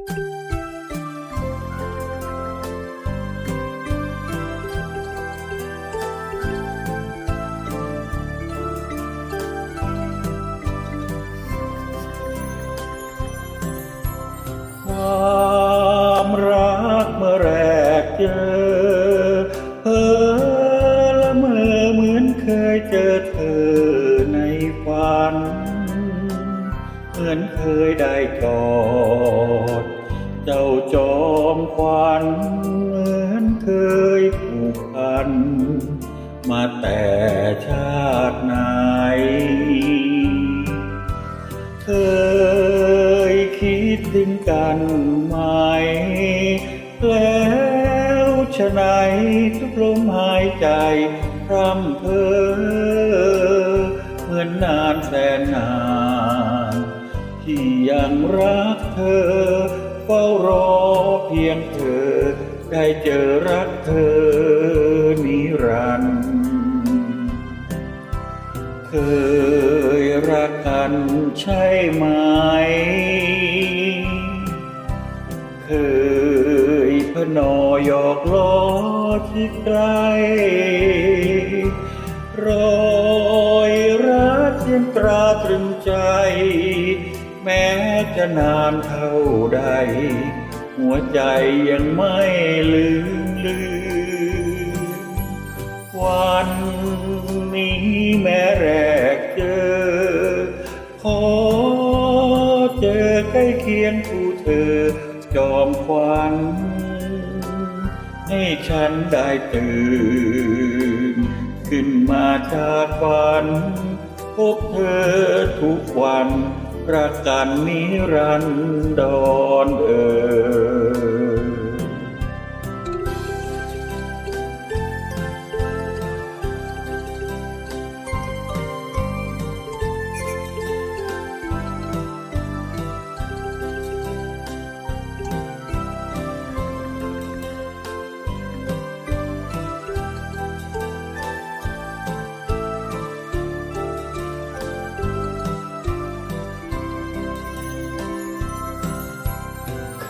ความรักเมื่อแรกเจอเออละเมอเหมือนเคยเจอเธอในฝัน เหมือนเคยได้กอดเจ้าจอ มควันเหมือนเคยผูกพัน มาแต่ชาติไหน เคยคิดถึงกันไหม แล้วฉะไหนทุกลมหายใจพร่ำเพ้อเหมือนนานแสนนาน ที่ยังรักเธอ ฝ้ารอเพียงเธอ ได้เจอรักเธอนิรันดร์เคยรักกันใช่ไหม เคยพนอยอกล้อที่ไกลรอยรักยังตราตรึงใจ แม้จะนานเท่าใด หัวใจยังไม่ลืมลืมวันนี้แม้แรกเจอ ขอเจอใกล้เคียงผู้เธอ จอมควันให้ฉันได้ตื่น ขึ้นมาจากฝัน พบเธอทุกวัน รักกันนิรันดรเอ่ย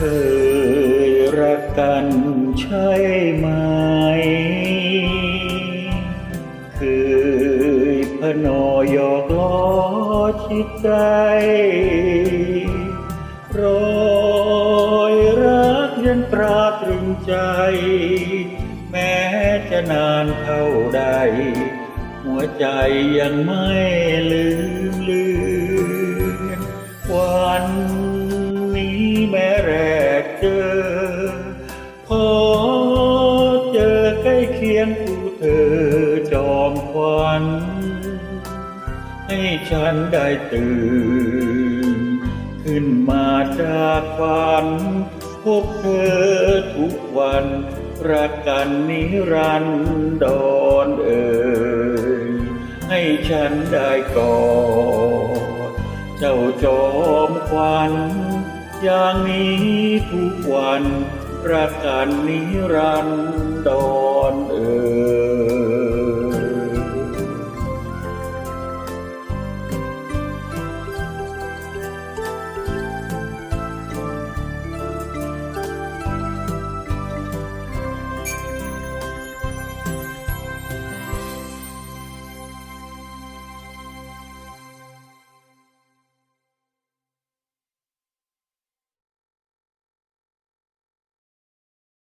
เคยรักกันใช่ไหม เคยพนอยอกล้อชิดใจรอยรักยังตราตรึงใจ แม้จะนานเท่าใด หัวใจยังไม่ลื พอเจอใกล้เคียงผู้เธอจอมควันให้ฉันได้ตื่น ขึ้นมาจากฝัน พบเธอทุกวัน รักกันนิรันดรเอ่ยให้ฉันได้กอดเจ้าจอมควัน อย่างนี้ทุกวัน รักกันนิรันดรเอ่ย